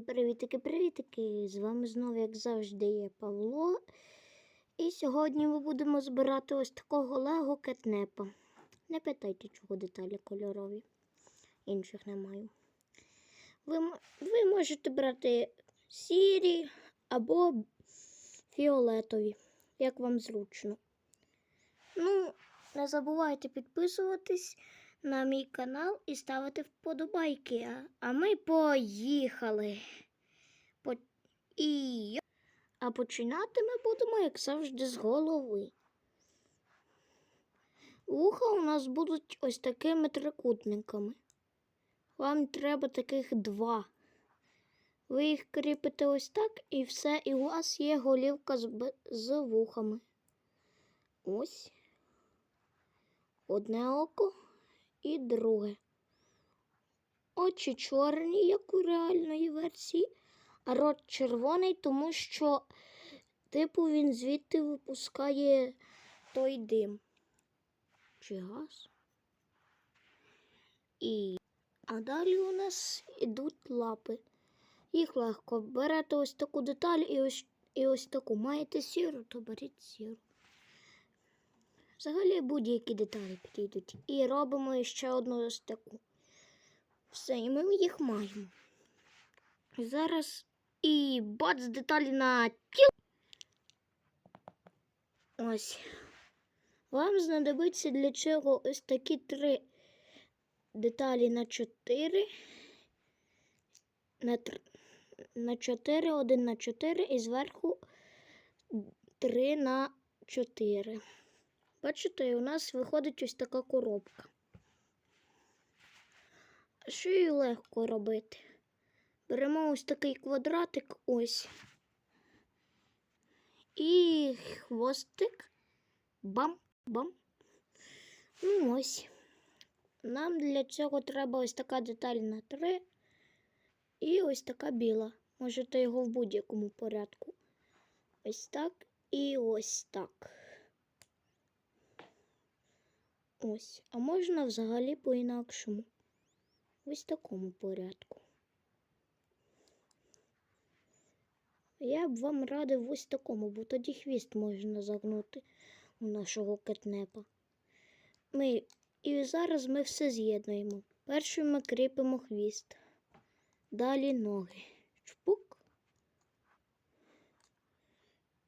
Всім привітики-привітики! З вами знову, як завжди, є Павло. І сьогодні ми будемо збирати ось такого лего кетнепа. Не питайте, чого деталі кольорові. Інших не маю. Ви, ви можете брати сірі або фіолетові, як вам зручно. Ну, не забувайте підписуватись на мій канал і ставити вподобайки. А, ми поїхали. По... І... А починати ми будемо, як завжди, з голови. Вуха у нас будуть ось такими трикутниками. Вам треба таких два. Ви їх кріпите ось так і все, і у вас є голівка з, з вухами. Ось. Одне око і друге. Очі чорні, як у реальної версії, а рот червоний, тому що, типу, він звідти випускає той дим. Чи газ? І... А далі у нас йдуть лапи. Їх легко. Берете ось таку деталь і ось, і ось таку. Маєте сіру, то беріть сіру. Взагалі будь-які деталі підійдуть. І робимо ще одну ось таку. Все, і ми їх маємо. Зараз і бац деталі на тіл. Ось. Вам знадобиться для чого ось такі три деталі на 4. На, тр- на 4, 1 на 4 і зверху 3 на 4. Бачите, у нас виходить ось така коробка. Що її легко робити? Беремо ось такий квадратик, ось. І хвостик. Бам-бам. Ну ось. Нам для цього треба ось така деталь на 3 і ось така біла. Можете його в будь-якому порядку. Ось так і ось так. Ось. А можна взагалі по-інакшому. Ось такому порядку. Я б вам радив ось такому, бо тоді хвіст можна загнути у нашого кетнепа. Ми, і зараз ми все з'єднуємо. Першим ми кріпимо хвіст. Далі ноги. Чпук.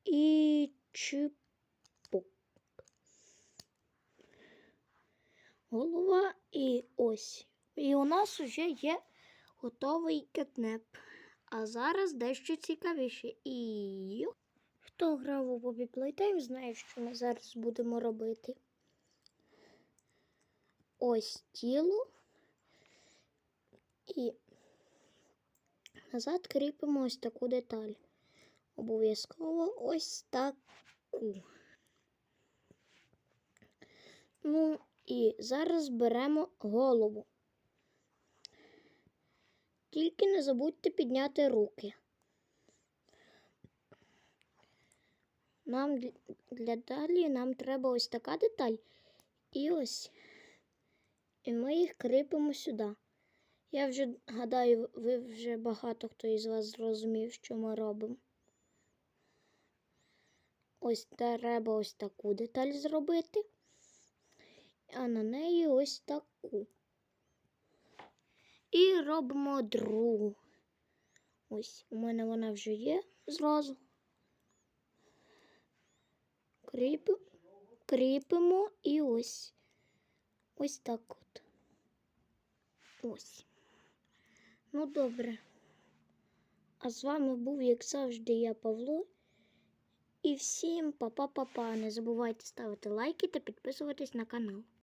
І чпук. Голова і ось. І у нас вже є готовий кетнеп. А зараз дещо цікавіше. І хто грав у Bobby Playtime, знає, що ми зараз будемо робити. Ось тіло. І назад кріпимо ось таку деталь. Обов'язково ось таку. Ну, і зараз беремо голову. Тільки не забудьте підняти руки. Нам для- далі нам треба ось така деталь і ось. І ми їх кріпимо сюди. Я вже гадаю, ви вже багато хто із вас зрозумів, що ми робимо. Ось треба ось таку деталь зробити, а на неї ось таку. І робимо другу. Ось, у мене вона вже є зразу. Кріпи, кріпимо і ось. Ось так от. Ось. Ну, добре. А з вами був, як завжди, я Павло. І всім па-па-па-па. Не забувайте ставити лайки та підписуватись на канал.